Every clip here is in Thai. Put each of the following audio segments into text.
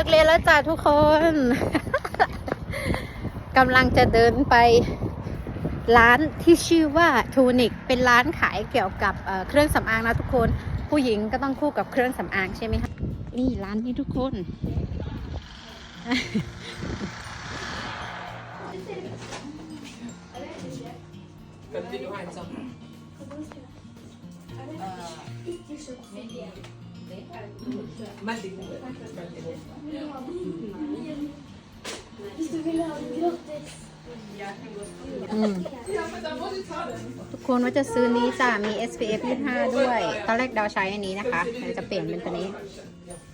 ลิกเรียนแล้วจ้าทุกคนกำลังจะเดินไปร้านที่ชื่อว่าทูนิกเป็นร้านขายเกี่ยวกับเอ่อเครื่องสำอางนะทุกคน ผู้หญิงก็ต้องคู่กับเครื่องสำอางใช่ไหมคะนี่ร้านนี้ทุกคน Continue handsome. Madig. อืมทุกคนว่าจะซื้อนี้จ้ะมี SPF 25 ด้วย ตอนแรกดาวใช้อันนี้นะคะเดี๋ยวจะเปลี่ยนเป็นตัวนี้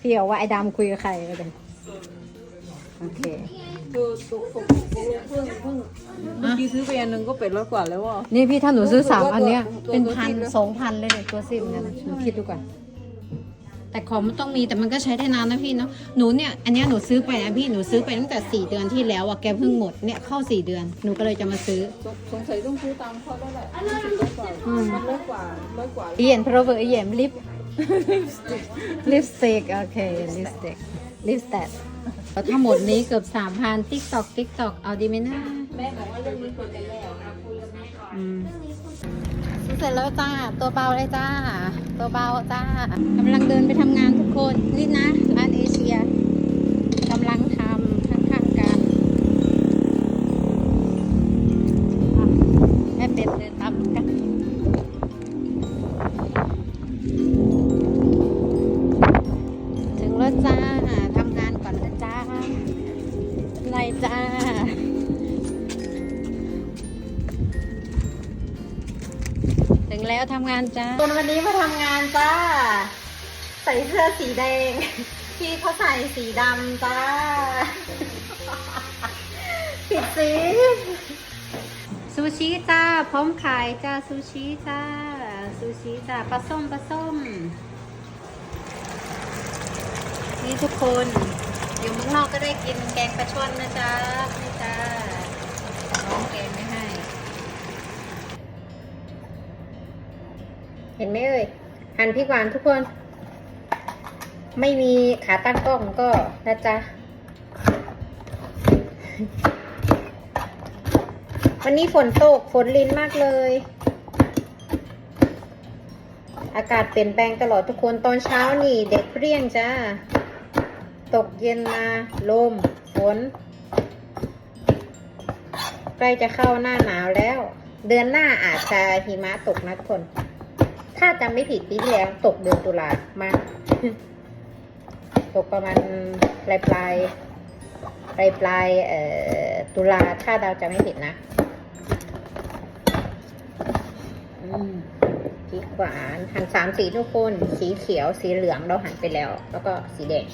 พี่บอกว่าไอ้ดำคุยกับใครก็เลยโอเคคือตัวเพิ่งเพิ่งเพิ่งเมื่อกี้ซื้อไปอันหนึงก็เป็ดร้อยกว่าแล้วว่ะนี่พี่ถ้าหนูซื้อสามอันเนี้ยตัวเป็นตัวพันตัวสองพันเลยเนี่ยตัวซิมเนี่ยหนูคิดดูก่อน แต่ของมันต้องมีแต่มันก็ใช้ได้นานนะพี่เนาะหนูเนี่ยอันเนี้ยหนูซื้อไปนะพี่หนูซื้อไปตั้งแต่สี่เดือนที่แล้วอะแกเพิ่งหมดเนี่ยเข้าสี่เดือนหนูก็เลยจะมาซื้อสงสงสัยต้องซื้อตามเขาแล้วแหละร้อยกว่าอืม มันร้อยกว่าร้อยกว่า เอียนเพราะว่าเอียนลิปลิปสติกโอเคลิปสติกลิปสติกทั้งหมดนี้เกือบสามพันติ๊กตอกติ๊กตอกเอาดีไหมนะแม่บอกว่าเรื่องนี้ควรจะแล้วนะคุยกับแม่ก่อน อืมซื้อเสร็จแล้วจ้าตัวเบาเลยจ้าตัว เบาจ้ากำลังเดินไปทำงานทุกคนนี่นะ ถึงแล้วทำงานจ้าคนวันนี้มาทำงานจ้า ใส่เสื้อสีแดง พี่เขาใส่สีดำจ้า ผิดสีซูชิจ้า พร้อมขายจ้าซูชิจ้าซูชิจ้าปลาส้มปลาส้ม นี่ทุกคนอยู่เมืองนอกก็ได้กินแกงปลาช่อนนะจ๊ะนี่จ้าน้องแกง เห็นไหมเอ่ยหันพี่กวานทุกคน ไม่มีขาตั้งกล้องก็นะจ๊ะวันนี้ฝนตกฝนลินมากเลย อากาศเปลี่ยนแปลงตลอดทุกคนตอนเช้านี่เด็กเรียงจ้า ตกเย็นมาลมฝน ใกล้จะเข้าหน้าหนาวแล้ว เดือนหน้าอาจจะหิมะตกนะทุกคน ถ้าจำไม่ผิดปีที่แล้วตกเดือนตุลามาตกประมาณปลายปลายปลายปลายเอ่อตุลาถ้าเราจะไม่ผิดนะอืมพริกหวาน หั่นสามสีทุกคน สีเขียวสีเหลืองเราหั่นไปแล้ว แล้วก็สีแดง